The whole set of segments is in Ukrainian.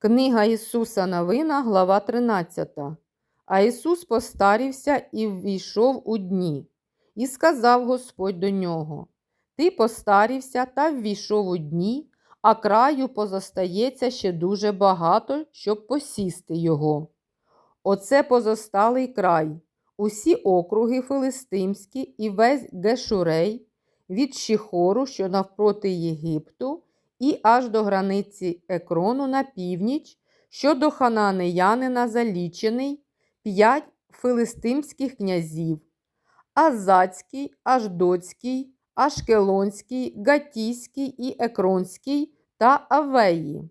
Книга Ісуса Новина, глава 13. А Ісус постарівся і ввійшов у дні. І сказав Господь до нього: Ти постарівся та ввійшов у дні, а краю позостається ще дуже багато, щоб посісти його. Оце позосталий край, усі округи Филистимські і весь Гешурей, від Шіхору, що навпроти Єгипту, і аж до границі Екрону на північ, що до Хананеянина залічений, п'ять филистимських князів, Азацький, Аждоцький, Ашкелонський, Гатійський і Екронський та Авеї.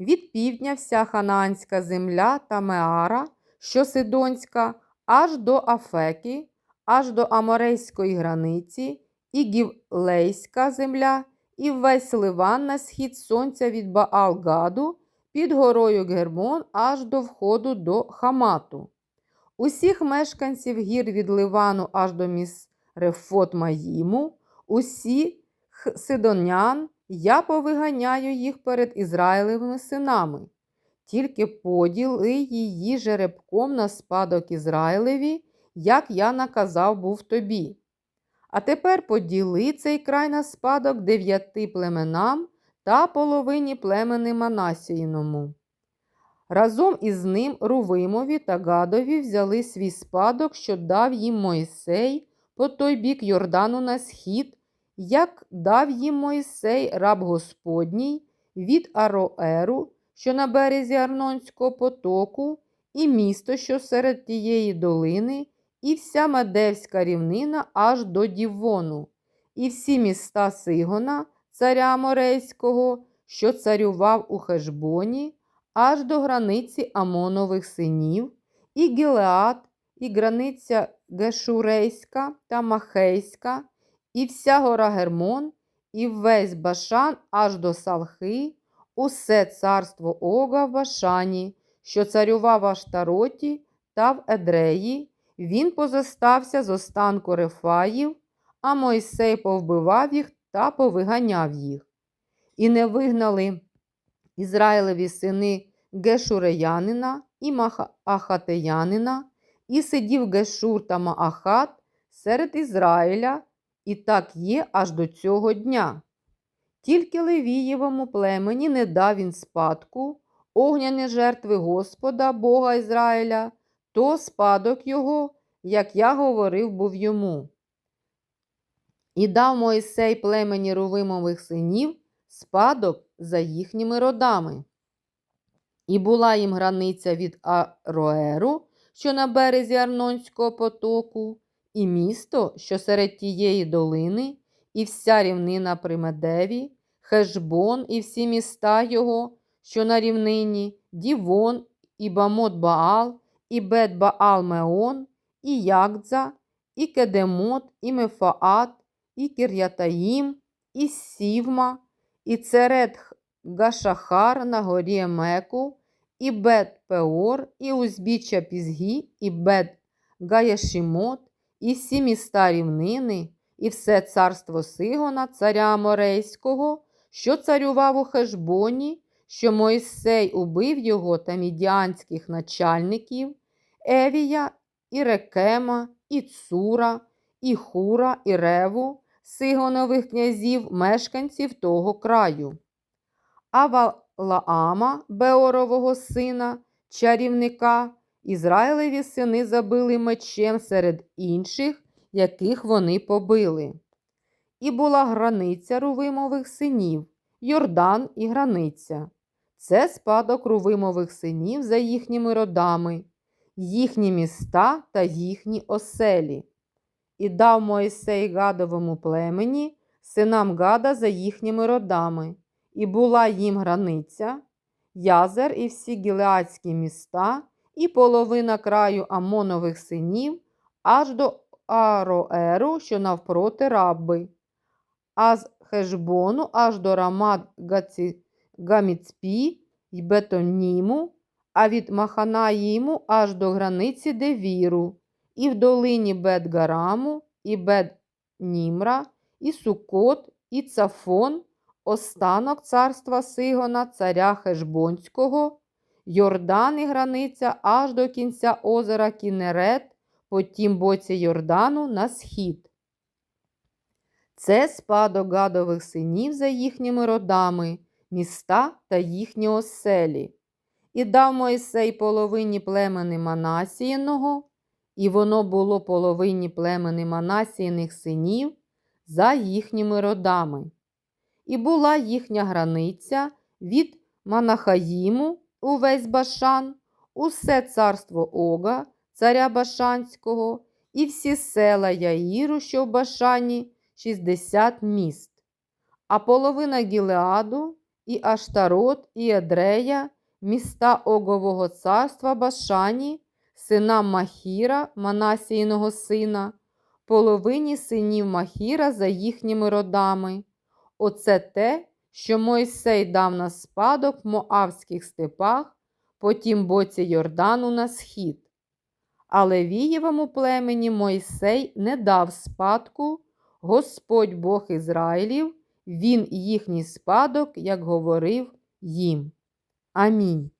Від півдня вся Ханаанська земля та Меара, що Сидонська, аж до Афеки, аж до Аморейської границі, і Гівлейська земля, і весь Ливан на схід сонця від Баал-Гаду, під горою Гермон аж до входу до Хамату. Усіх мешканців гір від Ливану аж до міс Маїму, усіх сидонян, я повиганяю їх перед Ізраїлевими синами. Тільки поділи її жеребком на спадок Ізраїлеві, як я наказав був тобі. А тепер поділи цей край на спадок дев'яти племенам та половині племени Манасіїному. Разом із ним Рувимові та Гадові взяли свій спадок, що дав їм Мойсей по той бік Йордану на схід, як дав їм Мойсей раб Господній від Ароеру, що на березі Арнонського потоку, і місто, що серед тієї долини, і вся Медевська рівнина аж до Дівону, і всі міста Сигона, царя Морейського, що царював у Хешбоні, аж до границі Амонових синів, і Гілеат, і границя Гешурейська та Махейська, і вся гора Гермон, і весь Башан аж до Салхи, усе царство Ога в Башані, що царював в Аштароті та в Едреї, він позостався з останку Рефаїв, а Мойсей повбивав їх та повиганяв їх. І не вигнали Ізраїлеві сини Гешуреянина і Ахатеянина, і сидів Гешур та Маахат серед Ізраїля, і так є аж до цього дня. Тільки Левієвому племені не дав він спадку, огняні жертви Господа, Бога Ізраїля, то спадок його, як я говорив, був йому. І дав Моїсей племені Рувимових синів спадок за їхніми родами. І була їм границя від Ароеру, що на березі Арнонського потоку, і місто, що серед тієї долини, і вся рівнина при Медеві, Хешбон і всі міста його, що на рівнині, Дівон, і Бамот Баал, і Бет Баал Меон, і Якдза, і Кедемот, і Мефаат, і Кір'ятаїм, і Сівма, і Церет Гашахар на горі Емеку, і Бет Пеор, і узбіччя Пізгі, і Бет Гаєшімот, і всі міста рівнини, і все царство Сигона, царя Морейського, що царював у Хешбоні, що Мойсей убив його та мідіанських начальників, Евія, і Рекема, і Цура, і Хура, і Реву, Сигонових князів, мешканців того краю. А Валаама, Беорового сина, чарівника, Ізраїлеві сини забили мечем серед інших, яких вони побили. І була границя Рувимових синів, Йордан і границя. Це спадок Рувимових синів за їхніми родами, їхні міста та їхні оселі. І дав Моїсей Гадовому племені, синам Гада за їхніми родами, і була їм границя, Язер і всі гілеадські міста, і половина краю Амонових синів, аж до Ароеру, що навпроти Рабби, а з Хешбону аж до Рамат Гаміцпі й Бетоніму, а від Маханаїму аж до границі Девіру, і в долині Бет-Гараму, і Бет-Німра, і Сукот, і Цафон, останок царства Сигона, царя Хешбонського, Йордан і границя аж до кінця озера Кінерет, по тім боці Йордану на схід. Це спадок гадових синів за їхніми родами, міста та їхні оселі. І дав Мойсей половині племени Манасіїного, і воно було половині племени Манасіїних синів за їхніми родами. І була їхня границя від Манахаїму увесь Башан, усе царство Ога, царя Башанського, і всі села Яїру, що в Башані, 60 міст. А половина Гілеаду, і Аштарот, і Едрея, міста Огового царства Башані, сина Махіра, Манасіїного сина, половині синів Махіра за їхніми родами. Оце те, що Мойсей дав на спадок в Моавських степах, по тім боці Йордану на схід. Але Вієвому племені Мойсей не дав спадку, Господь Бог Ізраїлів, він їхній спадок, як говорив їм. Амінь.